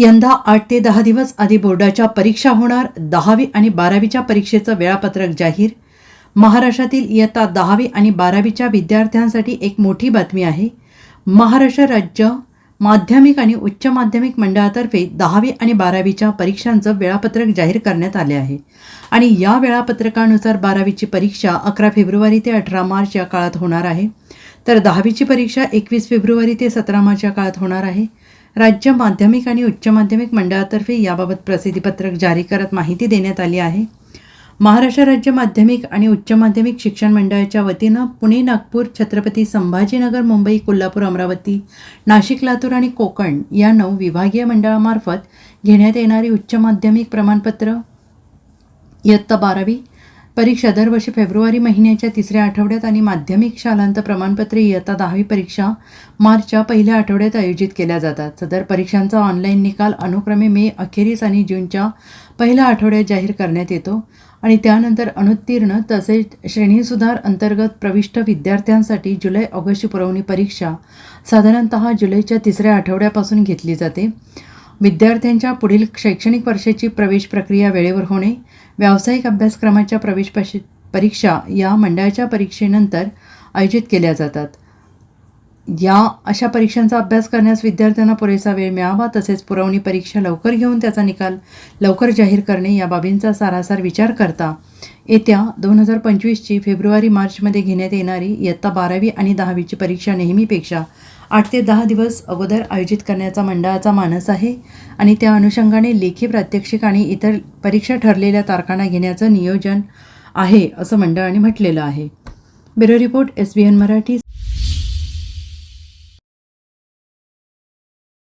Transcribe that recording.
यंदा आठ ते दहा दिवस आधी बोर्डाच्या परीक्षा होणार. दहावी आणि बारावीच्या परीक्षेचं वेळापत्रक जाहीर. महाराष्ट्रातील इयत्ता दहावी आणि बारावीच्या विद्यार्थ्यांसाठी एक मोठी बातमी आहे. महाराष्ट्र राज्य माध्यमिक आणि उच्च माध्यमिक मंडळातर्फे दहावी आणि बारावीच्या परीक्षांचं वेळापत्रक जाहीर करण्यात आले आहे. आणि या वेळापत्रकानुसार बारावीची परीक्षा अकरा फेब्रुवारी ते अठरा मार्च या काळात होणार आहे. तर दहावीची परीक्षा एकवीस फेब्रुवारी ते सतरा मार्च या काळात होणार आहे. राज्य माध्यमिक आणि उच्च माध्यमिक मंडळातर्फे याबाबत प्रसिद्धीपत्रक जारी करत माहिती देण्यात आली आहे. महाराष्ट्र राज्य माध्यमिक आणि उच्च माध्यमिक शिक्षण मंडळाच्या वतीनं पुणे नागपूर छत्रपती संभाजीनगर मुंबई कोल्हापूर अमरावती नाशिक लातूर आणि कोकण या नऊ विभागीय मंडळामार्फत घेण्यात येणारी उच्च माध्यमिक प्रमाणपत्र इयत्ता बारावी परीक्षा दरवर्षी फेब्रुवारी महिन्याच्या तिसऱ्या आठवड्यात आणि माध्यमिक शालांत प्रमाणपत्रे इयत्ता दहावी परीक्षा मार्चच्या पहिल्या आठवड्यात आयोजित केल्या जातात. सदर परीक्षांचा ऑनलाईन निकाल अनुक्रमे मे अखेरीस आणि जूनच्या पहिल्या आठवड्यात जाहीर करण्यात येतो आणि त्यानंतर अनुत्तीर्ण तसेच श्रेणीसुधार अंतर्गत प्रविष्ट विद्यार्थ्यांसाठी जुलै ऑगस्टची पुरवणी परीक्षा साधारणत जुलैच्या तिसऱ्या आठवड्यापासून घेतली जाते. विद्यार्थ्यांच्या पुढील शैक्षणिक वर्षाची प्रवेश प्रक्रिया वेळेवर होणे व्यावसायिक अभ्यासक्रमाच्या प्रवेश परीक्षा या मंडळाच्या परीक्षेनंतर आयोजित केल्या जातात. या अशा परीक्षांचा अभ्यास करण्यास विद्यार्थ्यांना पुरेसा वेळ मिळावा तसेच पुरवणी परीक्षा लवकर घेऊन त्याचा निकाल लवकर जाहीर करणे या बाबींचा सारासार विचार करता. येत्या दोन हजार पंचवीसची फेब्रुवारी मार्चमध्ये घेण्यात येणारी इयत्ता बारावी आणि दहावीची परीक्षा नेहमीपेक्षा आठ ते दहा दिवस अगोदर आयोजित करण्याचा मंडळाचा मानस आहे आणि त्या अनुषंगाने लेखी प्रात्यक्षिक आणि इतर परीक्षा ठरलेल्या तारखांना घेण्याचं नियोजन आहे असं मंडळाने म्हटलेलं आहे. Bureau report S B N Marathi.